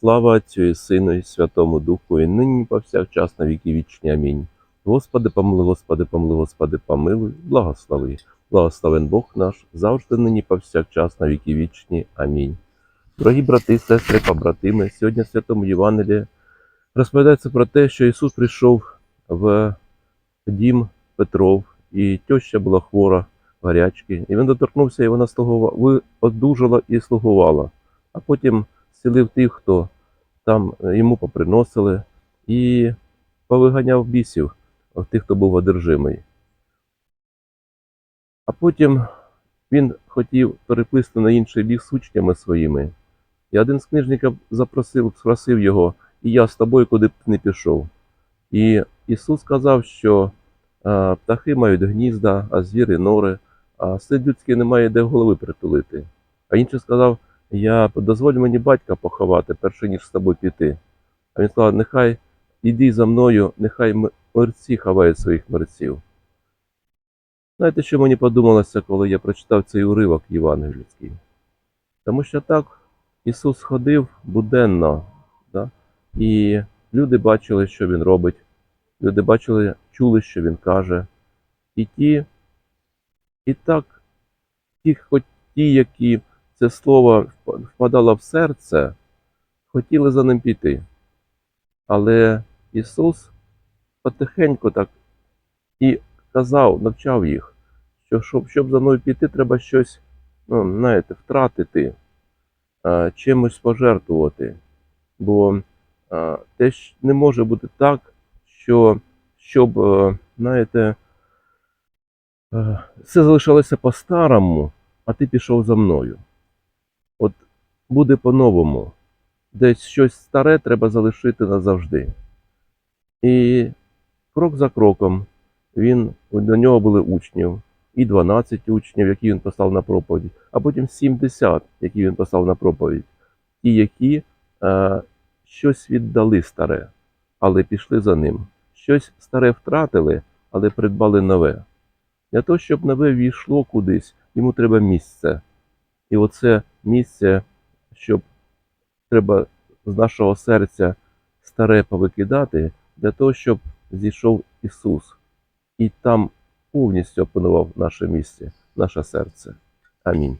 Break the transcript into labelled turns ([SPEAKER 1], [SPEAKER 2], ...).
[SPEAKER 1] Слава Отцю і Сину, і Святому Духу, і нині повсякчас на віки вічні. Амінь. Господи, помилуй, Господи, помилуй, Господи, помилуй, благослови. Благословен Бог наш, завжди нині повсякчас на віки вічні. Амінь. Дорогі брати, сестри, побратими, сьогодні в Святому Євангелії розповідається про те, що Ісус прийшов в дім Петров, і теща була хвора, гарячки, і він доторкнувся, і вона слугувала, одужала і слугувала. А потім зцілив тих, хто там е, йому поприносили, і повиганяв бісів е, тих, хто був одержимий. А потім він хотів переплисти на інший бік з учнями своїми. І один з книжників запросив, спросив його, і я з тобою куди б не пішов. І Ісус сказав, що е, птахи мають гнізда, а звіри нори, а син людський не має де голови притулити. А інший сказав, я дозволь мені батька поховати, перше ніж з тобою піти. А він сказав, нехай іди за мною, нехай мерці ховають своїх мерців. Знаєте, що мені подумалося, коли я прочитав цей уривок євангельський? Тому що так Ісус ходив буденно, да? і люди бачили, що Він робить, люди бачили, чули, що Він каже. І ті, і так, ті, хоч ті, які це слово впадало в серце, хотіли за ним піти. Але Ісус потихеньку так і казав, навчав їх, що щоб, щоб за мною піти, треба щось, ну, знаєте, втратити, чимось пожертвувати. Бо те не може бути так, що щоб, е, знаєте, е, все залишалося по-старому, а ти пішов за мною. Буде по-новому. Десь щось старе треба залишити назавжди. І крок за кроком він, до нього були учнів, і 12 учнів, які він послав на проповідь, а потім 70, які він послав на проповідь, ті, які е, щось віддали старе, але пішли за ним. Щось старе втратили, але придбали нове. Для того, щоб нове війшло кудись, йому треба місце. І оце місце, щоб треба з нашого серця старе повикидати, для того, щоб зійшов Ісус і там повністю опанував наше місце, наше серце. Амінь.